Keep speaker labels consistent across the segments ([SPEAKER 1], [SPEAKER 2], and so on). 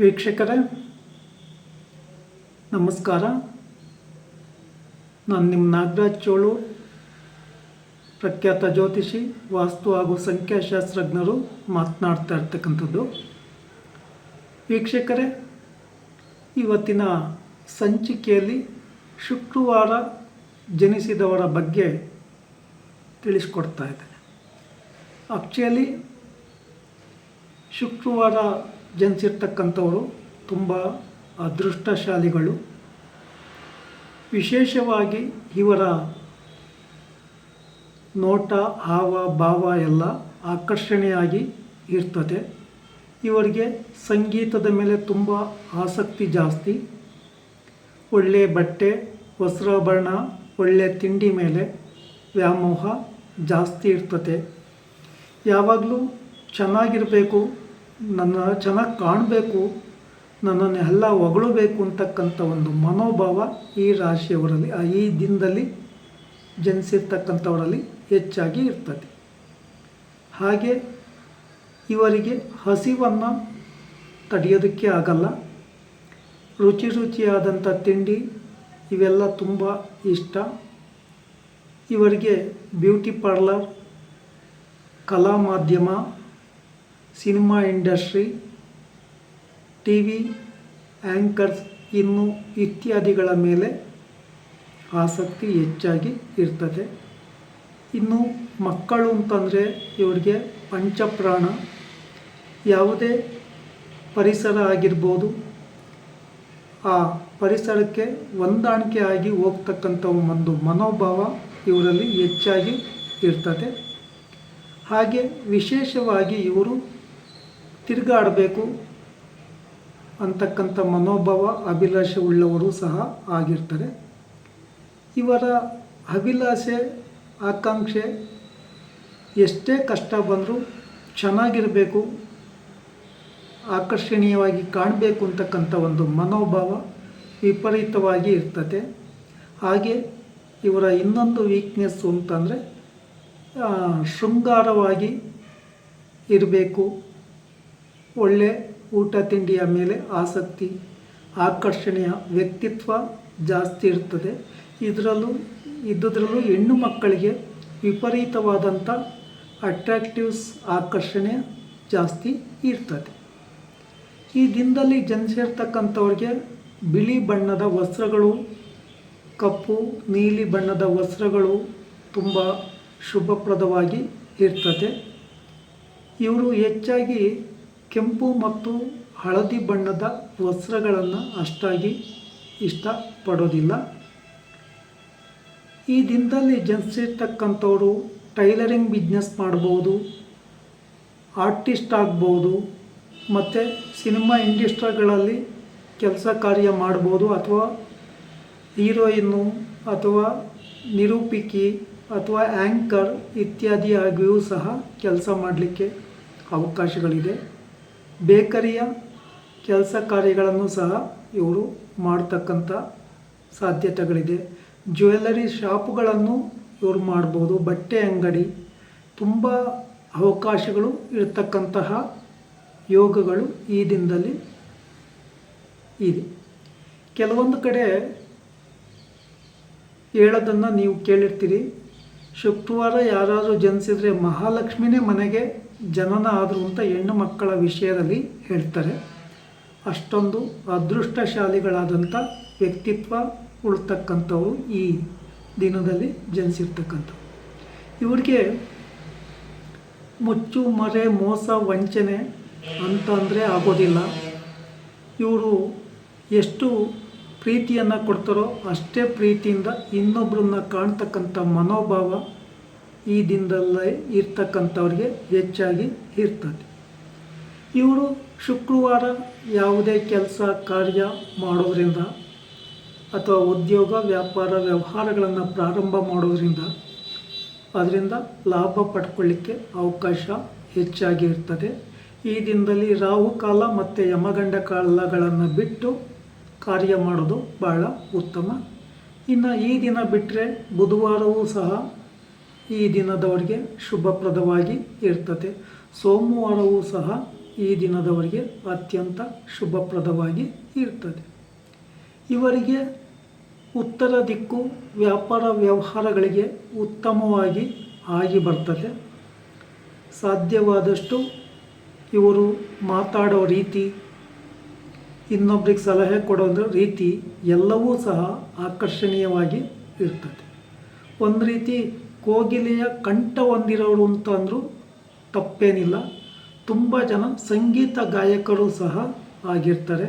[SPEAKER 1] ವೀಕ್ಷಕರೇ, ನಮಸ್ಕಾರ. ನಾನು ನಿಮ್ಮ ನಾಗರಾಜ್ ಚೋಳು, ಪ್ರಖ್ಯಾತ ಜ್ಯೋತಿಷಿ, ವಾಸ್ತು ಹಾಗೂ ಸಂಖ್ಯಾಶಾಸ್ತ್ರಜ್ಞರು ಮಾತನಾಡ್ತಾ ಇರ್ತಕ್ಕಂಥದ್ದು. ವೀಕ್ಷಕರೇ, ಇವತ್ತಿನ ಸಂಚಿಕೆಯಲ್ಲಿ ಶುಕ್ರವಾರ ಜನಿಸಿದವರ ಬಗ್ಗೆ ತಿಳಿಸ್ಕೊಡ್ತಾ ಇದ್ದೇನೆ. ಆಕ್ಚುಲಿ ಶುಕ್ರವಾರ ಜನಿಸಿರ್ತಕ್ಕಂಥವರು ತುಂಬ ಅದೃಷ್ಟಶಾಲಿಗಳು. ವಿಶೇಷವಾಗಿ ಇವರ ನೋಟ, ಹಾವ, ಭಾವ ಎಲ್ಲ ಆಕರ್ಷಣೆಯಾಗಿ ಇರ್ತದೆ. ಇವರಿಗೆ ಸಂಗೀತದ ಮೇಲೆ ತುಂಬ ಆಸಕ್ತಿ ಜಾಸ್ತಿ. ಒಳ್ಳೆಯ ಬಟ್ಟೆ ವಸ್ತ್ರಾಭರಣ ಒಳ್ಳೆಯ ತಿಂಡಿ ಮೇಲೆ ವ್ಯಾಮೋಹ ಜಾಸ್ತಿ ಇರ್ತದೆ. ಯಾವಾಗಲೂ ಚೆನ್ನಾಗಿರಬೇಕು ನನ್ನ ಚೆನ್ನಾಗಿ ಕಾಣಬೇಕು, ನನ್ನನ್ನು ಎಲ್ಲ ಹೊಗಳಬೇಕು ಅಂತಕ್ಕಂಥ ಒಂದು ಮನೋಭಾವ ಈ ರಾಶಿಯವರಲ್ಲಿ ಈ ದಿನದಲ್ಲಿ ಜನಿಸಿರ್ತಕ್ಕಂಥವರಲ್ಲಿ ಹೆಚ್ಚಾಗಿ ಇರ್ತದೆ. ಹಾಗೆ ಇವರಿಗೆ ಹಸಿವನ್ನು ತಡೆಯೋದಕ್ಕೆ ಆಗಲ್ಲ. ರುಚಿ ರುಚಿಯಾದಂಥ ತಿಂಡಿ ಇವೆಲ್ಲ ತುಂಬ ಇಷ್ಟ. ಇವರಿಗೆ ಬ್ಯೂಟಿ ಪಾರ್ಲರ್, ಕಲಾ ಮಾಧ್ಯಮ cinema industry T V anchors ಇನ್ನು ಇತ್ಯಾದಿಗಳ ಮೇಲೆ ಆಸಕ್ತಿ ಹೆಚ್ಚಾಗಿ ಇರ್ತದೆ. ಇನ್ನು ಮಕ್ಕಳು ಅಂತಂದರೆ ಇವರಿಗೆ ಪಂಚಪ್ರಾಣ, ಯಾವುದೇ ಪರಿಸರ ಆಗಿರ್ಬೋದು. ಆ ಪರಿಸರಕ್ಕೆ ಹೊಂದಾಣಿಕೆ ಆಗಿ ಹೋಗ್ತಕ್ಕಂಥ ಒಂದು ಮನೋಭಾವ ಇವರಲ್ಲಿ ಹೆಚ್ಚಾಗಿ ಇರ್ತದೆ. ಹಾಗೆ ವಿಶೇಷವಾಗಿ ಇವರು ತಿರುಗಾಡಬೇಕು ಅಂತಕ್ಕಂಥ ಮನೋಭಾವ, ಅಭಿಲಾಷೆ ಉಳ್ಳವರು ಸಹ ಆಗಿರ್ತಾರೆ. ಇವರ ಅಭಿಲಾಷೆ, ಆಕಾಂಕ್ಷೆ ಎಷ್ಟೇ ಕಷ್ಟ ಬಂದರೂ ಚೆನ್ನಾಗಿರಬೇಕು, ಆಕರ್ಷಣೀಯವಾಗಿ ಕಾಣಬೇಕು ಅಂತಕ್ಕಂಥ ಒಂದು ಮನೋಭಾವ ವಿಪರೀತವಾಗಿ ಇರ್ತದೆ. ಹಾಗೆ ಇವರ ಇನ್ನೊಂದು ವೀಕ್ನೆಸ್ಸು ಅಂತಂದರೆ ಶೃಂಗಾರವಾಗಿ ಇರಬೇಕು ಒಳ್ಳೆ ಊಟ ತಿಂಡಿಯ ಮೇಲೆ ಆಸಕ್ತಿ, ಆಕರ್ಷಣೆಯ ವ್ಯಕ್ತಿತ್ವ ಜಾಸ್ತಿ ಇರ್ತದೆ. ಇದರಲ್ಲೂ, ಇದ್ದುದರಲ್ಲೂ ಹೆಣ್ಣು ಮಕ್ಕಳಿಗೆ ವಿಪರೀತವಾದಂಥ ಅಟ್ರಾಕ್ಟಿವ್ಸ್ ಆಕರ್ಷಣೆ ಜಾಸ್ತಿ ಇರ್ತದೆ. ಈ ದಿನದಲ್ಲಿ ಜನಿಸಿರ್ತಕ್ಕಂಥವ್ರಿಗೆ ಬಿಳಿ ಬಣ್ಣದ ವಸ್ತ್ರಗಳು, ಕಪ್ಪು, ನೀಲಿ ಬಣ್ಣದ ವಸ್ತ್ರಗಳು ತುಂಬ ಶುಭಪ್ರದವಾಗಿ ಇರ್ತದೆ. ಇವರು ಹೆಚ್ಚಾಗಿ ಕೆಂಪು ಮತ್ತು ಹಳದಿ ಬಣ್ಣದ ವಸ್ತ್ರಗಳನ್ನು ಅಷ್ಟಾಗಿ ಇಷ್ಟಪಡೋದಿಲ್ಲ. ಈ ದಿನದಲ್ಲಿ ಜನಿಸಿರ್ತಕ್ಕಂಥವರು ಟೈಲರಿಂಗ್ ಬಿಸ್ನೆಸ್ ಮಾಡ್ಬೋದು, ಆರ್ಟಿಸ್ಟ್ ಆಗ್ಬೋದು, ಮತ್ತು ಸಿನಿಮಾ ಇಂಡಸ್ಟ್ರಿಗಳಲ್ಲಿ ಕೆಲಸ ಕಾರ್ಯ ಮಾಡ್ಬೋದು ಅಥವಾ ಹೀರೋಯಿನ್ನು ಅಥವಾ ನಿರೂಪಿಕಿ ಅಥವಾ ಆ್ಯಂಕರ್ ಇತ್ಯಾದಿಯಾಗಿಯೂ ಸಹ ಕೆಲಸ ಮಾಡಲಿಕ್ಕೆ ಅವಕಾಶಗಳಿದೆ. ಬೇಕರಿಯ ಕೆಲಸ ಕಾರ್ಯಗಳನ್ನು ಸಹ ಇವರು ಮಾಡ್ತಕ್ಕಂಥ ಸಾಧ್ಯತೆಗಳಿದೆ. ಜ್ಯುವೆಲ್ಲರಿ ಶಾಪುಗಳನ್ನು ಇವರು ಮಾಡ್ಬೋದು, ಬಟ್ಟೆ ಅಂಗಡಿ, ತುಂಬ ಅವಕಾಶಗಳು ಇರತಕ್ಕಂತಹ ಯೋಗಗಳು ಈ ದಿನದಲ್ಲಿ ಇದೆ. ಕೆಲವೊಂದು ಕಡೆ ಹೇಳೋದನ್ನು ನೀವು ಕೇಳಿರ್ತೀರಿ. ಶುಕ್ರವಾರ ಯಾರಾದರೂ ಜನಿಸಿದರೆ ಮಹಾಲಕ್ಷ್ಮಿನೇ ಮನೆಗೆ ಜನನ ಆದರು ಅಂತ ಹೆಣ್ಣು ಮಕ್ಕಳ ವಿಷಯದಲ್ಲಿ ಹೇಳ್ತಾರೆ. ಅಷ್ಟೊಂದು ಅದೃಷ್ಟಶಾಲಿಗಳಾದಂಥ ವ್ಯಕ್ತಿತ್ವ ಉಳ್ತಕ್ಕಂಥವ್ರು ಈ ದಿನದಲ್ಲಿ ಜನಿಸಿರ್ತಕ್ಕಂಥವ್ರು. ಇವ್ರಿಗೆ ಮುಚ್ಚು, ಮರೆ, ಮೋಸ, ವಂಚನೆ ಅಂತಂದರೆ ಆಗೋದಿಲ್ಲ. ಇವರು ಎಷ್ಟು ಪ್ರೀತಿಯನ್ನು ಕೊಡ್ತಾರೋ ಅಷ್ಟೇ ಪ್ರೀತಿಯಿಂದ ಇನ್ನೊಬ್ಬರನ್ನ ಕಾಣ್ತಕ್ಕಂಥ ಮನೋಭಾವ ಈ ದಿನದಲ್ಲೇ ಇರ್ತಕ್ಕಂಥವ್ರಿಗೆ ಹೆಚ್ಚಾಗಿ ಇರ್ತದೆ. ಇವರು ಶುಕ್ರವಾರ ಯಾವುದೇ ಕೆಲಸ ಕಾರ್ಯ ಮಾಡೋದ್ರಿಂದ ಅಥವಾ ಉದ್ಯೋಗ, ವ್ಯಾಪಾರ, ವ್ಯವಹಾರಗಳನ್ನು ಪ್ರಾರಂಭ ಮಾಡೋದ್ರಿಂದ ಅದರಿಂದ ಲಾಭ ಪಡ್ಕೊಳ್ಳಿಕ್ಕೆ ಅವಕಾಶ ಹೆಚ್ಚಾಗಿ ಇರ್ತದೆ. ಈ ದಿನದಲ್ಲಿ ರಾಹುಕಾಲ ಮತ್ತು ಯಮಗಂಡ ಕಾಲಗಳನ್ನು ಬಿಟ್ಟು ಕಾರ್ಯ ಮಾಡೋದು ಭಾಳ ಉತ್ತಮ. ಇನ್ನು ಈ ದಿನ ಬಿಟ್ಟರೆ ಬುಧವಾರವೂ ಸಹ ಈ ದಿನದವರಿಗೆ ಶುಭಪ್ರದವಾಗಿ ಇರ್ತದೆ. ಸೋಮವಾರವೂ ಸಹ ಈ ದಿನದವರಿಗೆ ಅತ್ಯಂತ ಶುಭಪ್ರದವಾಗಿ ಇರ್ತದೆ. ಇವರಿಗೆ ಉತ್ತರ ದಿಕ್ಕು ವ್ಯಾಪಾರ ವ್ಯವಹಾರಗಳಿಗೆ ಉತ್ತಮವಾಗಿ ಆಗಿ ಬರ್ತದೆ. ಸಾಧ್ಯವಾದಷ್ಟು ಇವರು ಮಾತಾಡೋ ರೀತಿ, ಇನ್ನೊಬ್ರಿಗೆ ಸಲಹೆ ಕೊಡೋ ರೀತಿ ಎಲ್ಲವೂ ಸಹ ಆಕರ್ಷಣೀಯವಾಗಿ ಇರ್ತದೆ. ಒಂದು ರೀತಿ ಕೋಗಿಲೆಯ ಕಂಠ ಹೊಂದಿರೋರು ಅಂತಂದರೂ ತಪ್ಪೇನಿಲ್ಲ. ತುಂಬ ಜನ ಸಂಗೀತ ಗಾಯಕರು ಸಹ ಆಗಿರ್ತಾರೆ.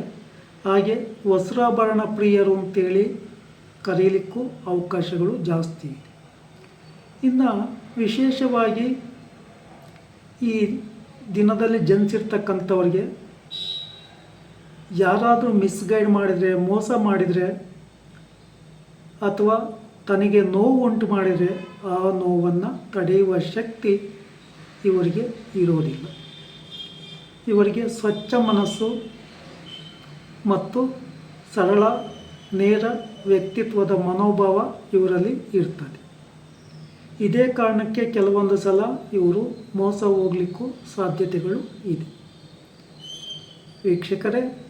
[SPEAKER 1] ಹಾಗೆ ವಸ್ತ್ರಾಭರಣ ಪ್ರಿಯರು ಅಂತೇಳಿ ಕರೀಲಿಕ್ಕೂ ಅವಕಾಶಗಳು ಜಾಸ್ತಿ ಇದೆ. ಇನ್ನು ವಿಶೇಷವಾಗಿ ಈ ದಿನದಲ್ಲಿ ಜನಿಸಿರ್ತಕ್ಕಂಥವ್ರಿಗೆ ಯಾರಾದರೂ ಮಿಸ್ಗೈಡ್ ಮಾಡಿದರೆ, ಮೋಸ ಮಾಡಿದರೆ ಅಥವಾ ತನಗೆ ನೋವು ಉಂಟು ಮಾಡಿದರೆ ಆ ನೋವನ್ನು ತಡೆಯುವ ಶಕ್ತಿ ಇವರಿಗೆ ಇರೋದಿಲ್ಲ. ಇವರಿಗೆ ಸ್ವಚ್ಛ ಮನಸ್ಸು ಮತ್ತು ಸರಳ, ನೇರ ವ್ಯಕ್ತಿತ್ವದ ಮನೋಭಾವ ಇವರಲ್ಲಿ ಇರ್ತದೆ. ಇದೇ ಕಾರಣಕ್ಕೆ ಕೆಲವೊಂದು ಸಲ ಇವರು ಮೋಸ ಹೋಗ್ಲಿಕ್ಕೂ ಸಾಧ್ಯತೆಗಳು ಇದೆ. ವೀಕ್ಷಕರೇ